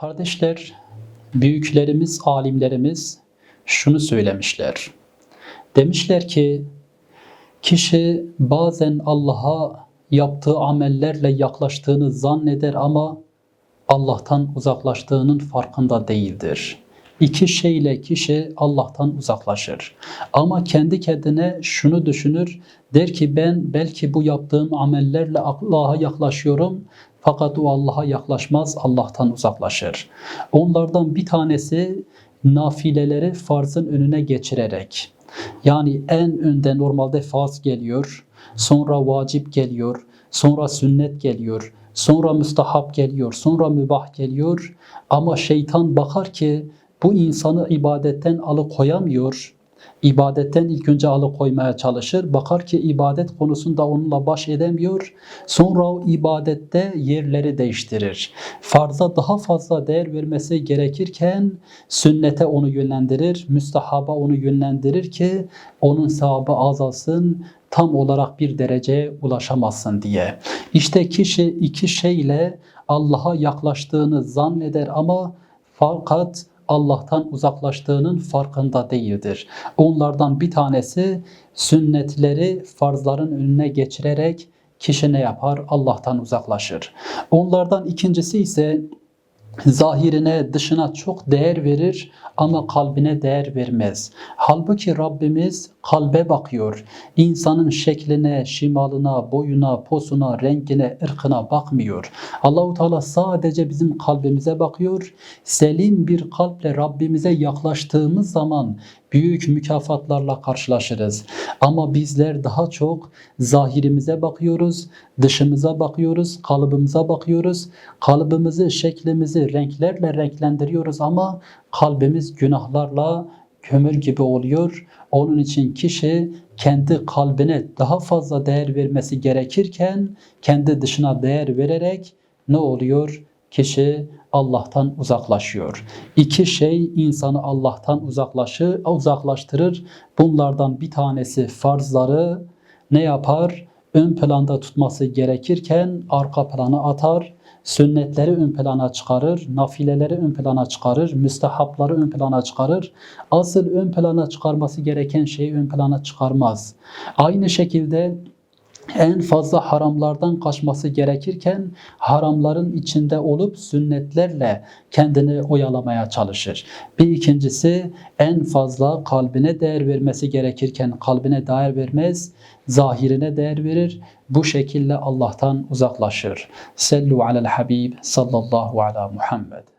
Kardeşler, büyüklerimiz, alimlerimiz şunu söylemişler. Demişler ki, kişi bazen Allah'a yaptığı amellerle yaklaştığını zanneder ama Allah'tan uzaklaştığının farkında değildir. İki şeyle kişi Allah'tan uzaklaşır. Ama kendi kendine şunu düşünür, der ki ben belki bu yaptığım amellerle Allah'a yaklaşıyorum fakat o Allah'a yaklaşmaz, Allah'tan uzaklaşır. Onlardan bir tanesi nafileleri farzın önüne geçirerek. Yani en önde normalde farz geliyor, sonra vacip geliyor, sonra sünnet geliyor, sonra müstahap geliyor, sonra mübah geliyor. Ama şeytan bakar ki bu insanı ibadetten alıkoyamıyor. İbadetten ilk önce alıkoymaya çalışır. Bakar ki ibadet konusunda onunla baş edemiyor. Sonra o ibadette yerleri değiştirir. Farza daha fazla değer vermesi gerekirken sünnete onu yönlendirir. Müstahaba onu yönlendirir ki onun sevabı azalsın, tam olarak bir dereceye ulaşamazsın diye. İşte kişi iki şeyle Allah'a yaklaştığını zanneder ama fakat Allah'tan uzaklaştığının farkında değildir. Onlardan bir tanesi sünnetleri farzların önüne geçirerek kişi ne yapar? Allah'tan uzaklaşır. Onlardan ikincisi ise zahirine, dışına çok değer verir ama kalbine değer vermez. Halbuki Rabbimiz kalbe bakıyor. İnsanın şekline, şimalına, boyuna, posuna, rengine, ırkına bakmıyor. Allahu Teala sadece bizim kalbimize bakıyor. Selim bir kalple Rabbimize yaklaştığımız zaman büyük mükafatlarla karşılaşırız. Ama bizler daha çok zahirimize bakıyoruz, dışımıza bakıyoruz, kalıbımıza bakıyoruz. Kalıbımızı, şeklimizi renklerle renklendiriyoruz ama kalbimiz günahlarla kömür gibi oluyor. Onun için kişi kendi kalbine daha fazla değer vermesi gerekirken kendi dışına değer vererek ne oluyor? Kişi Allah'tan uzaklaşıyor. İki şey insanı Allah'tan uzaklaşı, uzaklaştırır. Bunlardan bir tanesi farzları ne yapar? Ön planda tutması gerekirken arka plana atar. Sünnetleri ön plana çıkarır, nafileleri ön plana çıkarır, müstehapları ön plana çıkarır. Asıl ön plana çıkarması gereken şeyi ön plana çıkarmaz. Aynı şekilde en fazla haramlardan kaçması gerekirken haramların içinde olup sünnetlerle kendini oyalamaya çalışır. Bir ikincisi en fazla kalbine değer vermesi gerekirken kalbine değer vermez, zahirine değer verir. Bu şekilde Allah'tan uzaklaşır. Sellu alel Habib sallallahu ala Muhammed.